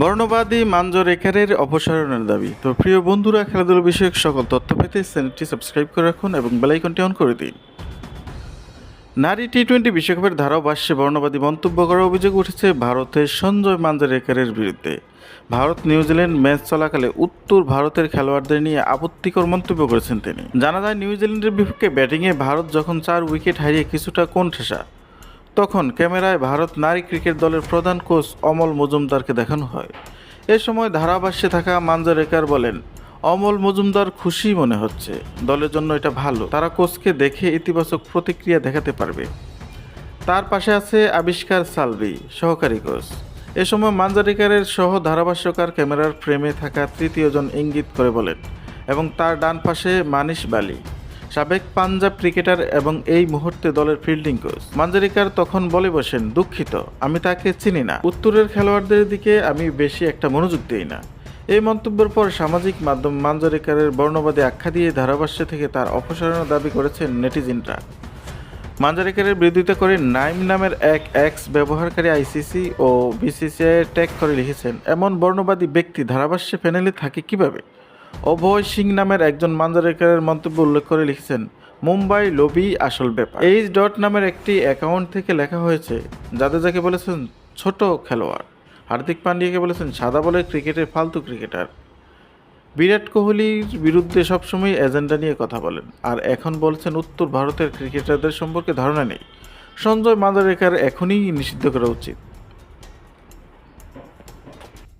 বর্ণবাদী মাঞ্জরেখারের অপসারণের দাবি। তো প্রিয় বন্ধুরা, খেলাধুলা বিষয়ক সকল তথ্য পেতে চ্যানেলটি সাবস্ক্রাইব করে রাখুন এবং বেলাইকনটি অন করে দিন। নারী টি টোয়েন্টি বিশ্বকাপের ধারাভাষ্যে বর্ণবাদী মন্তব্য করার অভিযোগ উঠেছে ভারতের সঞ্জয় মাঞ্জরেকারের বিরুদ্ধে। ভারত, নিউজিল্যান্ড ম্যাচ চলাকালে উত্তর ভারতের খেলোয়াড়দের নিয়ে আপত্তিকর মন্তব্য করেছেন তিনি। জানা যায়, নিউজিল্যান্ডের বিপক্ষে ব্যাটিংয়ে ভারত যখন চার উইকেট হারিয়ে কিছুটা কোণঠাসা তখন ক্যামেরায় ভারত নারী ক্রিকেট দলের প্রধান কোচ অমল মজুমদারকে দেখানো হয়। এ সময় ধারাভাষ্যে থাকা মাঞ্জারেকার বলেন, অমল মজুমদার খুশি মনে হচ্ছে। দলের জন্য এটা ভালো। তারা কোচকে দেখে ইতিবাচক প্রতিক্রিয়া দেখাতে পারবে। তার পাশে আছে আবিষ্কার সালভি, সহকারী কোচ। এ সময় মাঞ্জারিকারের সহ ধারাভাষ্যকার ক্যামেরার ফ্রেমে থাকা তৃতীয়জন ইঙ্গিত করে বলেন, এবং তার ডান পাশে মানিশ বালি। সাবেক পাঞ্জাব ক্রিকেটার এবং এই মুহূর্তে দলের ফিল্ডিং কোচ মাঞ্জারিকার তখন বলে বসেন, দুঃখিত, আমি তাকে চিনি না। উত্তরের খেলোয়াড়দের দিকে আমি বেশি একটা মনোযোগ দিই না। এই মন্তব্যের পর সামাজিক মাধ্যম মাঞ্জারিকারের বর্ণবাদী আখ্যা দিয়ে ধারাভাষ্য থেকে তার অপসারণের দাবি করেছেন নেটিজেনরা। মাঞ্জারিকারের বিরোধিতা করে নাইম নামের এক এক্স ব্যবহারকারী আইসিসি ও বিসিসিআই ট্যাগ করে লিখেছেন, এমন বর্ণবাদী ব্যক্তি ধারাভাষ্যে প্যানেলে থাকে কীভাবে? অভয় সিং নামের একজন মাঞ্জারিকারের মন্তব্য উল্লেখ করে লিখেছেন, মুম্বাই লবি আসল ব্যাপার। এইচ ডট নামের একটি অ্যাকাউন্ট থেকে লেখা হয়েছে জাদেজাকে বলেছেন, ছোট খেলোয়াড়। হার্দিক পান্ডিয়াকে বলেছেন, সাদা বলে ক্রিকেটের ফালতু ক্রিকেটার। বিরাট কোহলির বিরুদ্ধে সবসময় এজেন্ডা নিয়ে কথা বলেন, আর এখন বলছেন, উত্তর ভারতের ক্রিকেটারদের সম্পর্কে ধারণা নেই। সঞ্জয় মাদারেকার এখনই নিষিদ্ধ করা উচিত।